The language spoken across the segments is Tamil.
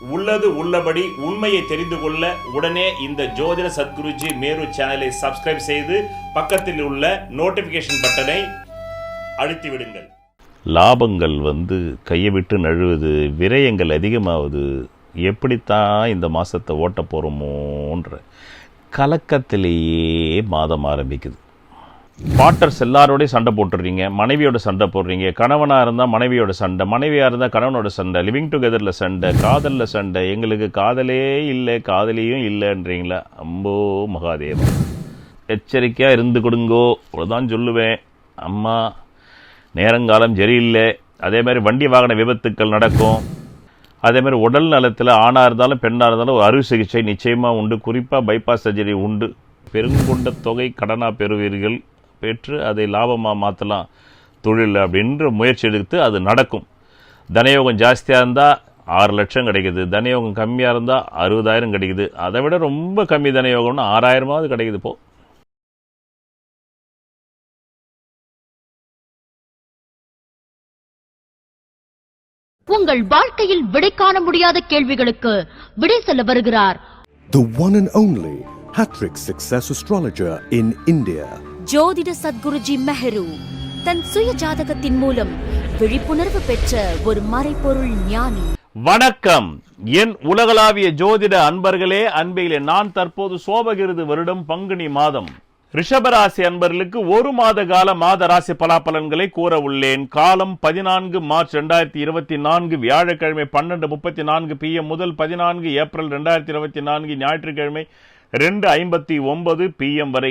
உள்ளது உள்ளபடி உண்மையை தெரிந்து கொள்ள உடனே இந்த ஜோதிட சத்குருஜி மேரு சேனலை சப்ஸ்கிரைப் செய்து பக்கத்தில் உள்ள நோட்டிபிகேஷன் பட்டனை அழுத்தி விடுங்கள். லாபங்கள் வந்து கையை விட்டு நழுவுது விரயங்கள் அதிகமாகுது எப்படித்தான் இந்த மாதத்தை ஓட்ட போகிறோமோன்ற கலக்கத்திலேயே மாதம் ஆரம்பிக்குது. பாட்டர்ஸ் எல்லாரோடையும் சண்டை போட்டுடுறீங்க மனைவியோட சண்டை போடுறீங்க கணவனாக இருந்தால் மனைவியோட சண்டை மனைவியாக இருந்தால் கணவனோட சண்டை லிவிங் டுகெதரில் சண்டை காதலில் சண்டை எங்களுக்கு காதலே இல்லை காதலியும் இல்லைன்றீங்களா? அம்போ மகாதேவன் எச்சரிக்கையாக இருந்து கொடுங்கோ அவ்வளோதான் சொல்லுவேன். அம்மா நேரங்காலம் சரியில்லை. அதே மாதிரி வண்டி வாகன விபத்துக்கள் நடக்கும். அதே மாதிரி உடல் நலத்தில் ஆணாக இருந்தாலும் பெண்ணாக இருந்தாலும் ஒரு அறுவை சிகிச்சை நிச்சயமாக உண்டு. குறிப்பாக பைபாஸ் சர்ஜரி உண்டு. பெருங்கொண்ட தொகை கடனாக பெறுவீர்கள். பெற்று அதை லாபமாக மாற்றலாம் தொழில் அப்படின்ற முயற்சி எடுத்து அது நடக்கும். தனயோகம் ஜாஸ்தியாக இருந்தால் ஆறு லட்சம் கிடைக்குது. தனயோகம் கம்மியாக இருந்தால் அறுபதாயிரம் கிடைக்குது. அதை விட ரொம்ப கம்மி தனயோகம்னா ஆறாயிரமாவது கிடைக்குது இப்போ. உங்கள் வாழ்க்கையில் விடை காண முடியாத கேள்விகளுக்கு விடை சொல்ல வருகிறார். The one and only Hattrick Success Astrologer in India. ஜோதிட சத்குருஜி மெஹரு தன் சுய ஜாதகத்தின் மூலம் விழிப்புணர்வு பெற்ற ஒரு மறைபொருள் ஞானி. வணக்கம். என் உலகளாவிய ஜோதிட அன்பர்களே அன்பையிலே நான் தற்போது சோபகிருது வருடம் பங்குனி மாதம். ரிஷபராசி அன்பர்களுக்கு ஒரு மாத கால மாத ராசி பலாபலன்களை கூற உள்ளேன். காலம் பதினான்கு மார்ச் ரெண்டாயிரத்தி இருபத்தி நான்கு வியாழக்கிழமை பன்னெண்டு முப்பத்தி நான்கு பிஎம் முதல் பதினான்கு ஏப்ரல் ரெண்டாயிரத்தி இருபத்தி நான்கு ஞாயிற்றுக்கிழமை ரெண்டு ஐம்பத்தி ஒன்பது பிஎம் வரை.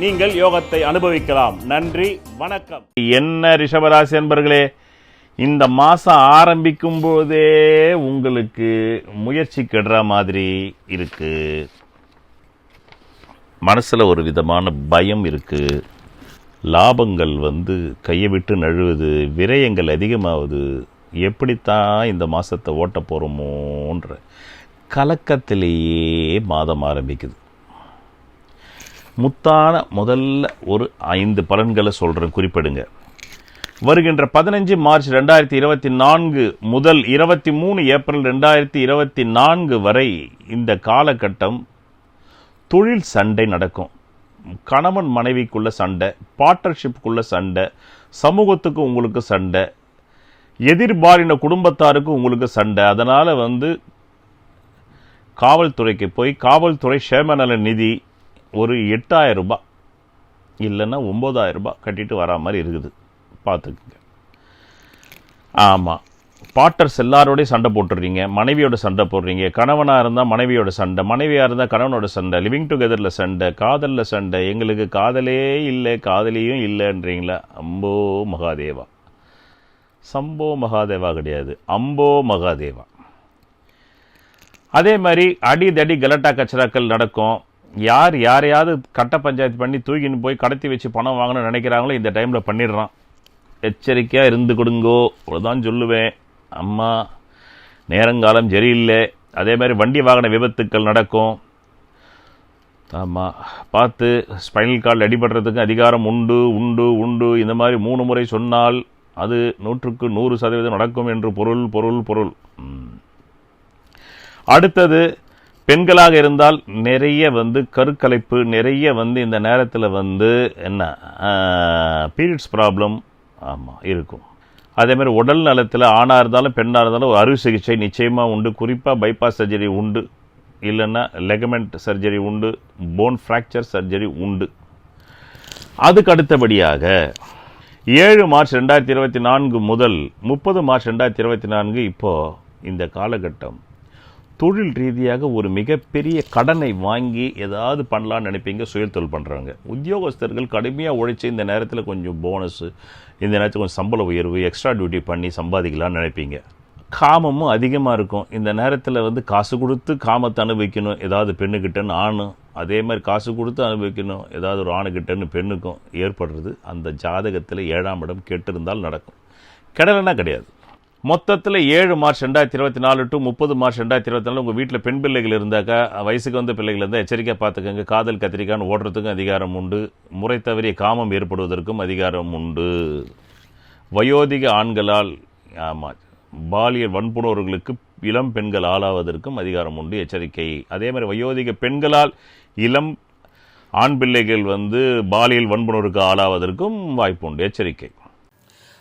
நீங்கள் யோகத்தை அனுபவிக்கலாம். நன்றி வணக்கம். என்ன ரிஷபராசி அன்பர்களே இந்த மாதம் ஆரம்பிக்கும் போதே உங்களுக்கு முயற்சி கெடுற மாதிரி இருக்கு. மனசில் ஒரு விதமான பயம் இருக்கு. லாபங்கள் வந்து கையை விட்டு நழுவுது விரயங்கள் அதிகமாகுது. எப்படித்தான் இந்த மாதத்தை ஓட்ட போகிறோமோன்ற கலக்கத்திலேயே மாதம் ஆரம்பிக்குது. முத்தான முதல்ல ஒரு ஐந்து பலன்களை சொல்கிறேன் குறிப்பிடுங்க. வருகின்ற பதினஞ்சு மார்ச் ரெண்டாயிரத்தி இருபத்தி நான்கு முதல் இருபத்தி மூணு ஏப்ரல் ரெண்டாயிரத்தி இருபத்தி நான்கு வரை இந்த காலகட்டம் தொழில் சண்டை நடக்கும். கணவன் மனைவிக்குள்ள சண்டை பார்ட்னர்ஷிப்புக்குள்ள சண்டை சமூகத்துக்கு உங்களுக்கு சண்டை எதிர்பாரின குடும்பத்தாருக்கு உங்களுக்கு சண்டை. அதனால் வந்து காவல்துறைக்கு போய் காவல்துறை சேமநல நிதி ஒரு எட்டாயிரம் ரூபாய். இல்லைன்னா ஒம்பதாயிரம் ரூபாய் கட்டிட்டு வரா மாதிரி இருக்குது. பார்த்துக்குங்க. ஆமாம் பாட்டர்ஸ் எல்லாரோடையும் சண்டை போட்டுடுறீங்க மனைவியோட சண்டை போடுறீங்க. கணவனாக இருந்தால் மனைவியோட சண்டை. மனைவியாக இருந்தால் கணவனோட சண்டை. லிவிங் டுகெதரில் சண்டை. காதலில் சண்டை. எங்களுக்கு காதலே இல்லை காதலியும் இல்லைன்றீங்களா? அம்போ மகாதேவா. சம்போ மகாதேவா கிடையாது. அம்போ மகாதேவா. அதே மாதிரி அடி தடி கலட்டா கச்சராக்கள் நடக்கும். யார் யாரையாவது கட்ட பஞ்சாயத்து பண்ணி தூக்கின்னு போய் கடத்தி வச்சு பணம் வாங்கணும்னு நினைக்கிறாங்களோ இந்த டைமில் பண்ணிடுறான். எச்சரிக்கையாக இருந்து கொடுங்கோ அவ்வளோதான் சொல்லுவேன். அம்மா நேரங்காலம் சரியில்லை. அதே மாதிரி வண்டி வாகன விபத்துக்கள் நடக்கும். ஆமாம் பார்த்து ஸ்பைனல் கார்டில் அடிபடுறதுக்கு அதிகாரம் உண்டு உண்டு உண்டு. இந்த மாதிரி மூணு முறை சொன்னால் அது நூற்றுக்கு நூறு சதவீதம் நடக்கும் என்று பொருள் பொருள் பொருள். அடுத்தது பெண்களாக இருந்தால் நிறைய வந்து கருக்கலைப்பு நிறைய வந்து இந்த நேரத்தில் வந்து என்ன பீரியட்ஸ் ப்ராப்ளம் ஆமாம் இருக்கும். அதேமாதிரி உடல் நலத்தில் ஆணாக இருந்தாலும் பெண்ணாக இருந்தாலும் அறுவை சிகிச்சை நிச்சயமாக உண்டு. குறிப்பாக பைபாஸ் சர்ஜரி உண்டு. இல்லைன்னா லெகமெண்ட் சர்ஜரி உண்டு போன் ஃப்ராக்சர் சர்ஜரி உண்டு. அதுக்கு அடுத்தபடியாக ஏழு மார்ச் ரெண்டாயிரத்தி இருபத்தி நான்கு முதல் முப்பது மார்ச் ரெண்டாயிரத்தி இருபத்தி நான்கு இப்போது இந்த காலகட்டம் தொழில் ரீதியாக ஒரு மிகப்பெரிய கடனை வாங்கி ஏதாவது பண்ணலான்னு நினைப்பீங்க சுயத்தொழில் பண்ணுறாங்க உத்தியோகஸ்தர்கள் கடுமையாக உழைச்சி இந்த நேரத்தில் கொஞ்சம் போனஸு இந்த நேரத்தில் கொஞ்சம் சம்பள உயர்வு எக்ஸ்ட்ரா டியூட்டி பண்ணி சம்பாதிக்கலாம்னு நினைப்பீங்க. காமமும் அதிகமாக இருக்கும். இந்த நேரத்தில் வந்து காசு கொடுத்து காமத்தை அனுபவிக்கணும். ஏதாவது பெண்ணுக்கிட்டன்னு ஆணும் அதே மாதிரி காசு கொடுத்து அனுபவிக்கணும். ஏதாவது ஒரு ஆணுக்கிட்டன்னு பெண்ணுக்கும் ஏற்படுறது அந்த ஜாதகத்தில் ஏழாம் இடம் கெட்டிருந்தால் நடக்கும். கிடலைன்னா கிடையாது. மொத்தத்தில் ஏழு மார்ச் ரெண்டாயிரத்தி இருபத்தி நாலு டு முப்பது மார்ச் ரெண்டாயிரத்தி இருபத்தி நாலு உங்கள் வீட்டில் பெண் பிள்ளைகள் இருந்தாக்கா வயசுக்கு வந்த பிள்ளைகள் இருந்தால் எச்சரிக்கை பார்த்துக்கோங்க. காதல் கத்திரிக்கான்னு ஓடுறதுக்கும் அதிகாரம் உண்டு. முறை தவறிய காமம் ஏற்படுவதற்கும் அதிகாரம் உண்டு. வயோதிக ஆண்களால் ஆமாம் பாலியல் வன்புணர்வுகளுக்கு இளம் பெண்கள் ஆளாவதற்கும் அதிகாரம் உண்டு எச்சரிக்கை. அதே மாதிரி வயோதிக பெண்களால் இளம் ஆண் பிள்ளைகள் வந்து பாலியல் வன்புணர்வுக்கு ஆளாவதற்கும் வாய்ப்பு உண்டு எச்சரிக்கை.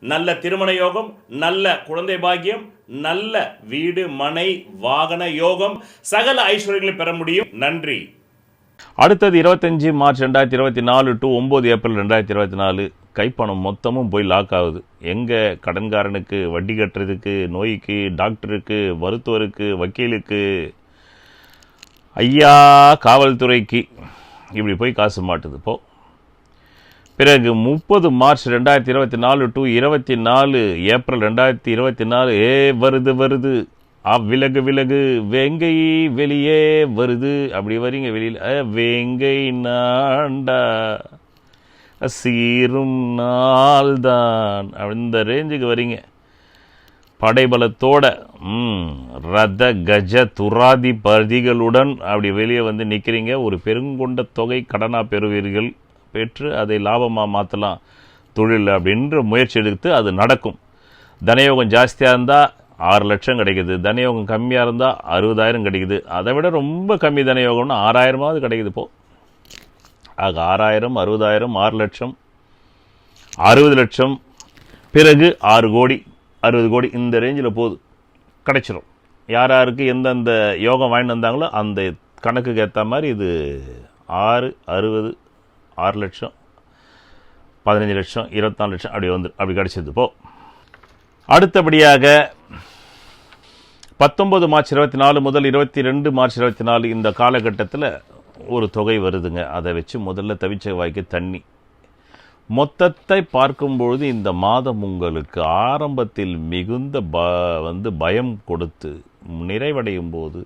நல்ல திருமண யோகம் நல்ல குழந்தை பாக்கியம் நல்ல வீடு மனை வாகன யோகம் சகல ஐஸ்வர்யங்களை பெற முடியும். நன்றி. அடுத்தது இருபத்தஞ்சி மார்ச் ரெண்டாயிரத்தி இருபத்தி நாலு டு ஒம்பது ஏப்ரல் ரெண்டாயிரத்தி இருபத்தி நாலு. கைப்பணம் மொத்தமும் போய் லாக் ஆகுது. எங்கே கடன்காரனுக்கு வட்டி கட்டுறதுக்கு நோய்க்கு டாக்டருக்கு மருத்துவருக்கு வக்கீலுக்கு ஐயா காவல்துறைக்கு. இப்படி போய் காசு மாட்டுது. போ. பிறகு முப்பது மார்ச் ரெண்டாயிரத்தி இருபத்தி நாலு டு இருபத்தி நாலு ஏப்ரல் ரெண்டாயிரத்தி இருபத்தி நாலு ஏ வருது வருது. அவ்விலகு விலகு விலகு வெளியே வருது. அப்படி வரீங்க வெளியில். வெங்கை நாண்டா. சீரும் நாள்தான். இந்த ரேஞ்சுக்கு வரீங்க. படைபலத்தோட ம், ரத கஜ துராதி பதிகளுடன் அப்படி வெளியே வந்து நிற்கிறீங்க ஒரு பெருங்கொண்ட தொகை கடனாக பெறுவீர்கள். பெற்று அதை லாபமாக மாற்றலாம் தொழில் அப்படின்ற முயற்சி எடுத்து அது நடக்கும். தனயோகம் ஜாஸ்தியாக இருந்தால் ஆறு லட்சம் கிடைக்குது. தனயோகம் கம்மியாக இருந்தால் அறுபதாயிரம் கிடைக்குது. அதை விட ரொம்ப கம்மி தனயோகம்னு ஆறாயிரமாவது கிடைக்குது இப்போ. ஆக ஆறாயிரம் அறுபதாயிரம் ஆறு லட்சம் அறுபது லட்சம் பிறகு ஆறு கோடி அறுபது கோடி இந்த ரேஞ்சில் போகுது கிடைச்சிரும். யார் யாருக்கு எந்தெந்த யோகம் வாங்கிட்டு வந்தாங்களோ அந்த கணக்குக்கு ஏற்ற மாதிரி இது ஆறு அறுபது ஆறு லட்சம் பதினஞ்சு லட்சம் இருபத்தாலு லட்சம் அப்படி வந்து அப்படி கிடச்சிது போ அடுத்தபடியாக பத்தொம்பது மார்ச் இருபத்தி நாலு முதல் இருபத்தி ரெண்டு மார்ச் இருபத்தி நாலு இந்த காலகட்டத்தில் ஒரு தொகை வருதுங்க. அதை வச்சு முதல்ல தவிச்ச வாய்க்கு தண்ணி. மொத்தத்தை பார்க்கும்பொழுது இந்த மாதம் உங்களுக்கு ஆரம்பத்தில் மிகுந்த ப வந்து பயம் கொடுத்து நிறைவடையும் போது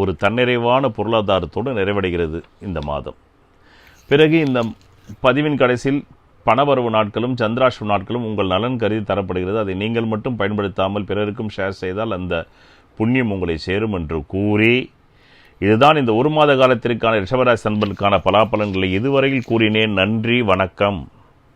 ஒரு தன்னிறைவான பொருளாதாரத்தோடு நிறைவடைகிறது இந்த மாதம். பிறகு இந்த பதிவின் கடைசியில் பணவரவு நாட்களும் சந்திராஷ்டம நாட்களும் உங்கள் நலன் கருதி தரப்படுகிறது. அதை நீங்கள் மட்டும் பயன்படுத்தாமல் பிறருக்கும் ஷேர் செய்தால் அந்த புண்ணியம் உங்களை சேரும் என்று கூறி இதுதான் இந்த ஒரு மாத காலத்திற்கான ரிஷபராசி நண்பர்களுக்கான பலாபலன்களை இதுவரையில் கூறினேன். நன்றி வணக்கம்.